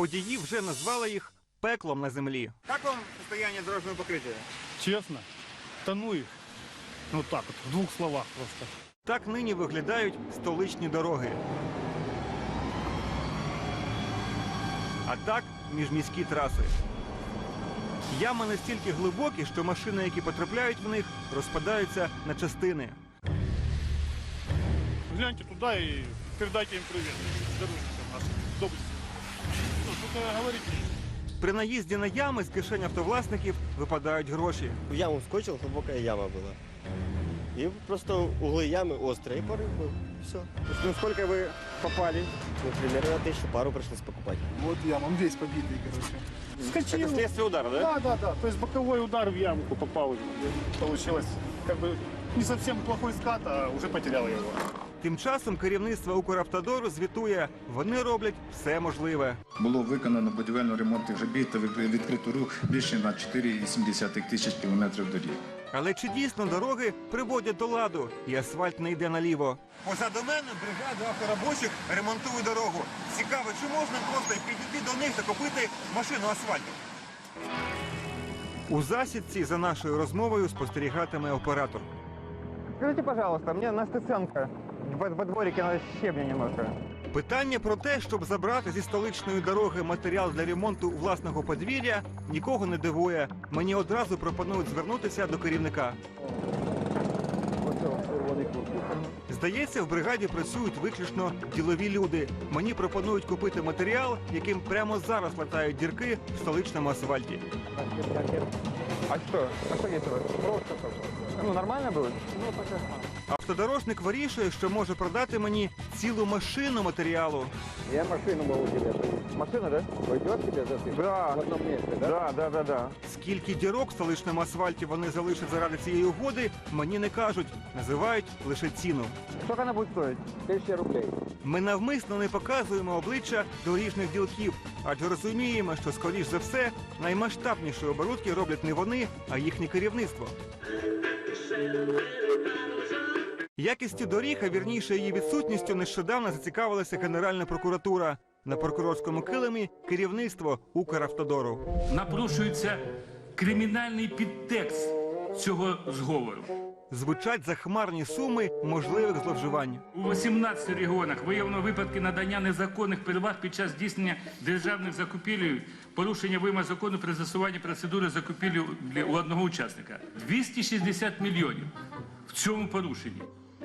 Водії вже назвали їх пеклом на землі. Як вам состояние дорожнього покриття? Честно, тону их. Ну так вот, в двух словах просто. Так нині виглядають столичні дороги. А так міжміські траси. Ями настільки глибокі, що машини, які потрапляють в них, розпадаються на частини. Гляньте туда и передайте им привет. Дорожникам нашим, доблестям Ну, только говорите. При наїзді на ями з кишень автовласників випадають гроші. В яму вскочил, глубокая яма была. И просто углы ямы острые, и порыв был. Все. Ну скільки ви попали? Ну, примерно на тысячу пару пришлось покупать. Вот яма, он весь побитый, короче. Вскочил. слідство удару, Да, да, да. То есть боковой удар в ямку попал. Получилось как бы не совсем плохой скат, а уже потерял я его. Тим часом керівництво Укравтодору звітує, вони роблять все можливе. Було виконано будівельно-ремонтних робіт та від- відкрито рух більше на 4,7 тисяч кілометрів доріг. Але чи дійсно дороги приводять до ладу і асфальт не йде наліво? Позаду мене бригада авторобочих ремонтує дорогу. Цікаво, чи можна просто підійти до них та купити машину асфальту? У засідці за нашою розмовою спостерігатиме оператор. Скажите, пожалуйста, мне на Стеценко во, во дворике надо щебня немножко. Питання про те, щоб забрати зі столичної дороги матеріал для ремонту власного подвір'я, нікого не дивує. Мені одразу пропонують звернутися до керівника. Здається, в бригаді працюють виключно ділові люди. Мені пропонують купити матеріал, яким прямо зараз латають дірки в столичному асфальті. А что? А у вас? Просто Ну, нормально будет? Ну, пока. Автодорожник вирішує, що може продати мені цілу машину матеріалу. Я машину могу тебе Машина, да? Пойдет тебе за ты? Да. В одном месте, да? Да, да, да, да. Скільки дірок в столичному асфальті вони залишать заради цієї угоди, мені не кажуть, називають лише ціну. Сколько она будет стоить? Тысяча рублей. Ми навмисно не показуємо обличчя доріжних ділків, адже розуміємо, що скоріш за все наймасштабніші оборудки роблять не вони, а їхнє керівництво. Якістю доріг, а вірніше її відсутністю, нещодавно зацікавилася Генеральна прокуратура. На прокурорському килимі керівництво Укравтодору. напрошується кримінальний підтекст цього зговору. Звучать захмарні суми можливих зловживань. У 18 регіонах виявлено випадки надання незаконних переваг під час здійснення державних закупівель, порушення вимог закону при застосуванні процедури закупівлі у одного учасника. 260 мільйонів в цьому порушенні.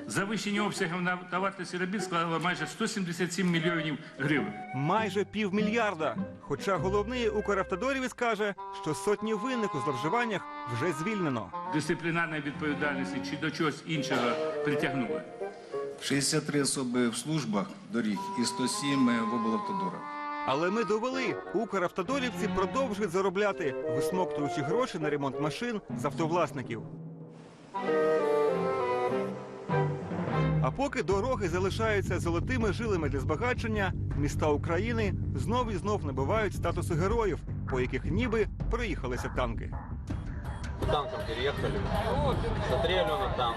Завищення обсягів на та робіт складало майже 177 мільйонів гривень. Майже півмільярда. Хоча головний Укравтодорівець каже, що сотні винних у зловживаннях вже звільнено. Дисциплінарної відповідальності чи до чогось іншого притягнули. 63 особи в службах доріг і 107 в облавтодорах. Але ми довели, Укравтодорівці продовжують заробляти, висмоктуючи гроші на ремонт машин з автовласників. А поки дороги залишаються золотими жилами для збагачення, міста України знов і знов набувають статусу героїв, по яких ніби проїхалися танки. танком переехали. Смотри, Алена, там.